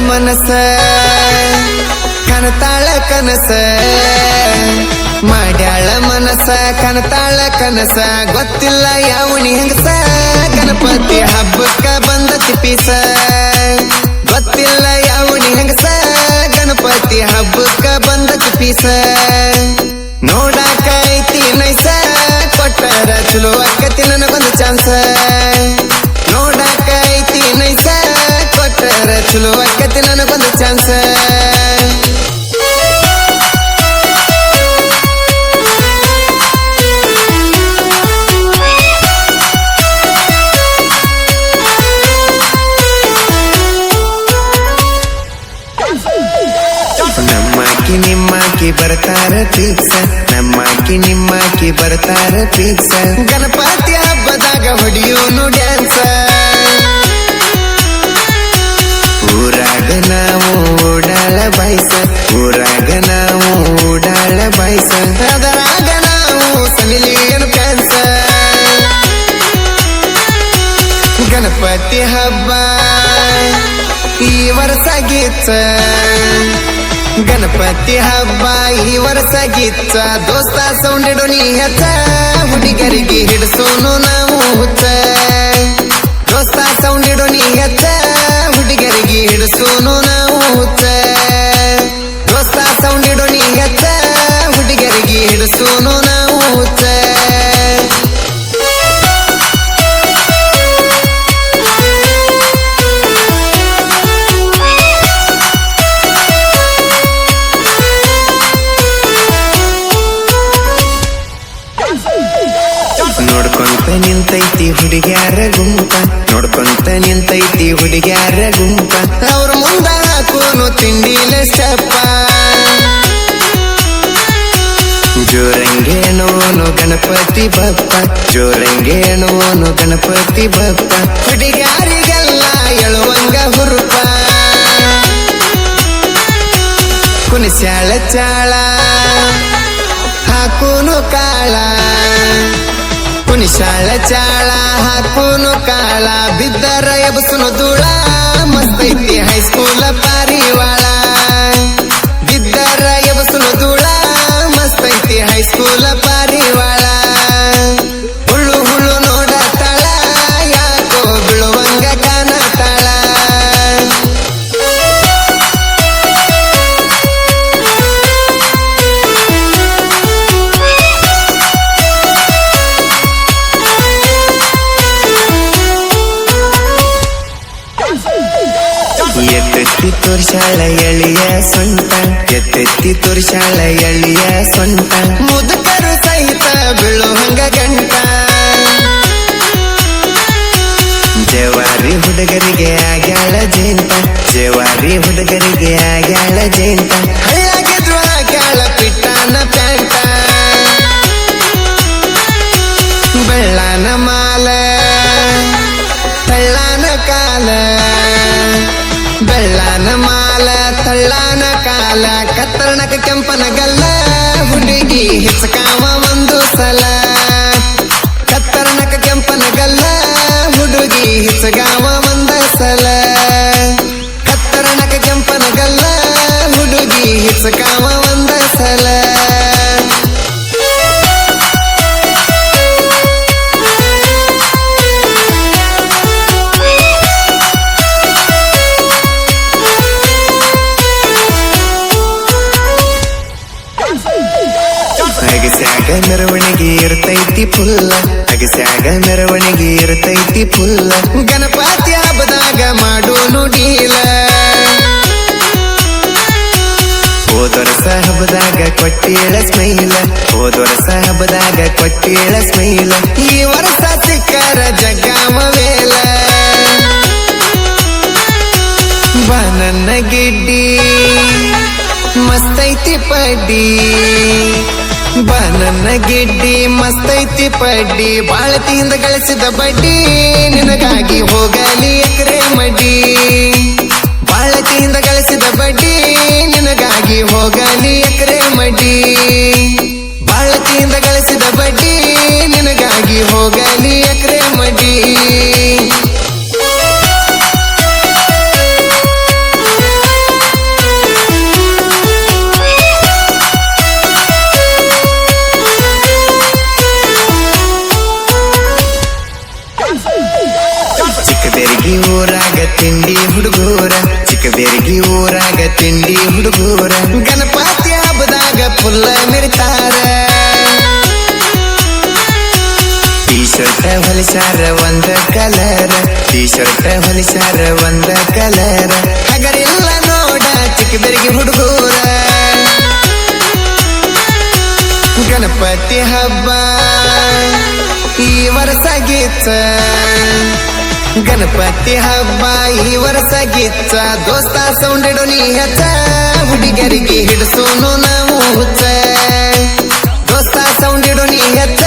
ಮನಸ ಕನತಾಳ ಕನಸ, ಮಾಡ್ಯಾಳ ಮನಸ ಕನತಾಳ ಕನಸ, ಗೊತ್ತಿಲ್ಲ ಯಾವಣಿ ಹೆಂಗಸ, ಗಣಪತಿ ಹಬ್ಬಕ್ಕ ಬಂದ ತಿಪ್ಪಿಸ, ಗೊತ್ತಿಲ್ಲ ಯಾವಣಿ ಹೆಂಗಸ, ಗಣಪತಿ ಹಬ್ಬಕ್ಕ ಬಂದ ಪೀಸ ನೋಡಾಕ ನೈಸ, ಕೊಟ್ಟರ ಚಲೋ ಅಕ್ಕತಿ ನನಗೊಂದು ಚಾನ್ಸ. ಕೊಟ್ಟರ ಚಲೋ ಆಕತಿ ನನಗೊಂದು ಚಾನ್ಸ ನಮ್ಮಾಕಿ ನಿಮ್ಮಾಕಿ ಬರ್ತಾರ ಫಿಕ್ಸ ನಮ್ಮಾಕಿ ನಿಮ್ಮಾಕಿ ಬರ್ತಾರ ಫಿಕ್ಸ ಗಣಪತಿ ಹಬ್ಬದಾಗ ಹೊಡಿಯೋನು ಗಣಪತಿ ಹಬ್ಬ ಈ ವರ್ಷ ಗೀತ ಗಣಪತಿ ಹಬ್ಬ ಈ ವರ್ಷ ಗೀತ ದೋಸ್ತ ಸೌಂಡಿಡು ನೀ ಹೆಚ್ಚ. ಹುಡುಗರಿಗೆ ಹಿಡಿಸೋನು ನಾವು ಹುಚ್ಚ. ದೋಸ್ತ ಸೌಂಡಿಡು ನೀ ಹೆಚ್ಚ. ಹುಡುಗರಿಗೆ ಹಿಡಿಸೋನು ನಾವು ನಿಂತೈತಿ ಹುಡುಗ್ಯಾರ ಗುಂಪ. ನೋಡ್ಕೊಂತ ನಿಂತೈತಿ ಹುಡುಗ್ಯಾರ ಗುಂಪ. ಅವ್ರ ಮುಂದ ಹಾಕೋನು ತಿಂಡಿಲ ಸ್ಟೆಪ್ಪ ಜೋರಂಗೇನೋನು ಗಣಪತಿ ಬಪ್ಪ. ಜೋರಂಗೇನೋನು ಗಣಪತಿ ಬಪ್ಪ. ಹುಡುಗ್ಯಾರಿಗೆಲ್ಲ ಎಳುವಂಗ ಹುರುಪ. ಕುಣಿಸ್ಯಾಳ ಚಾಳ. ಹಾಕೋನು ಕಾಳ. ಕುಣಿಶಾಳ ಚಾಳ ಹಾಕೋನು ಕಾಳ ಬಿದ್ದರ ಎಬಸುನು ಧೂಳ ಮಸ್ತೈತಿ ಹೈಸ್ಕೂಲ ತೋರ್ಸಾಳ ಎಳಿಯ ಸೊಂಟ. ಎತ್ತೆತ್ತಿ ತೋರ್ಸಾಳ ಸೊಂಟ. ಮುದುಕರು ಸಹಿತ ಬೀಳುವಂಗ ಗಂಟ. ಜವಾರಿ ಹುಡುಗರಿಗೆ ಆಗ್ಯಾಳ ಜೇಂಟ. ಜವಾರಿ ಹುಡುಗರಿಗೆ ಆಗ್ಯಾಳ ಜೇಂಟ. ಬೆಳ್ಳಾನ ಮಾಲ, ತಳ್ಳಾನ ಕಾಲ, ಕತ್ತರಣಕ ಕೆಂಪನ ಗಲ್ಲ ಹುಡುಗಿ ಹಿಚಕಾವ ಒಂದು ಸಲ. ಕತ್ತರಣಕ ಕೆಂಪನ ಗಲ್ಲ ಹುಡುಗಿ ಹಿಚಗಾವ ಅಗಸ್ಯಾಗ ಮೆರವಣಿಗೆ ಇರ್ತೈತಿ ಪುಲ್ಲ. ಅಗಸ್ಯಾಗ ಮೆರವಣಿಗೆ ಇರ್ತೈತಿ ಪುಲ್ಲ. ಗಣಪತಿ ಹಬ್ಬದಾಗ ಮಾಡೋನು ನುಡಿಲ ಹೋದೊರಸ ಹಬ್ಬದಾಗ ಕೊಟ್ಟೇಳ ಸ್ಮೈಲ. ಹೋದೊರಸ ಹಬ್ಬದಾಗ ಕೊಟ್ಟೇಳ ಸ್ಮೈಲ. ಈ ವರ್ಷ ಸಿಕ್ಕರ ಜಗ್ಗಾಮ ವೇಲ. ಬಾ ನನ್ನ ಗಿಡ್ಡಿ. ಮಸ್ತೈತಿ ಪಡ್ಡಿ. ಬಾ ನನ್ನ ಗಿಡ್ಡಿ ಮಸ್ತೈತಿ ಪಡ್ಡಿ. ಬಾಳತಿಯಿಂದ ಗಳಿಸಿದ ಬಡ್ಡಿ. ಹುಡುಗೂರ, ಚಿಕ್ಕಬೇರ್ಗಿ ಊರಾಗ ತಿಂಡಿ ಹುಡುಗೂರ. ಗಣಪತಿ ಹಬ್ಬದಾಗ ಫುಲ್ಲ ಮೆರಿತಾರ ಟೀ ಶರ್ಟ್ ಹೊಲಿಸಾರ ಒಂದ ಕಲರ್ ಟೀ ಶರ್ಟ್ ಹೊಲಿಸಾರ ಒಂದ ಕಲರ್ ಹಗರಿಲ್ಲ ನೋಡ ಚಿಕ್ಕಬೇರ್ಗಿ ಹುಡುಗೂರ. ಗಣಪತಿ ಹಬ್ಬ ಈ ವರ್ಷ ಗಿಚ್ಚ ಗಣಪತಿ ಹಬ್ಬ ಈ ವರ್ಷ ಗಿಚ್ಚ, ದೋಸ್ತ ಸೌಂಡಿಡು ನೀ ಹಚ್ಚ, ಹುಡುಗರಿಗೆ ಹಿಡಿಸೋನು ನಾವು ಹುಚ್ಚ. ದೋಸ್ತ ಸೌಂಡಿಡು ನೀ ಹಚ್ಚ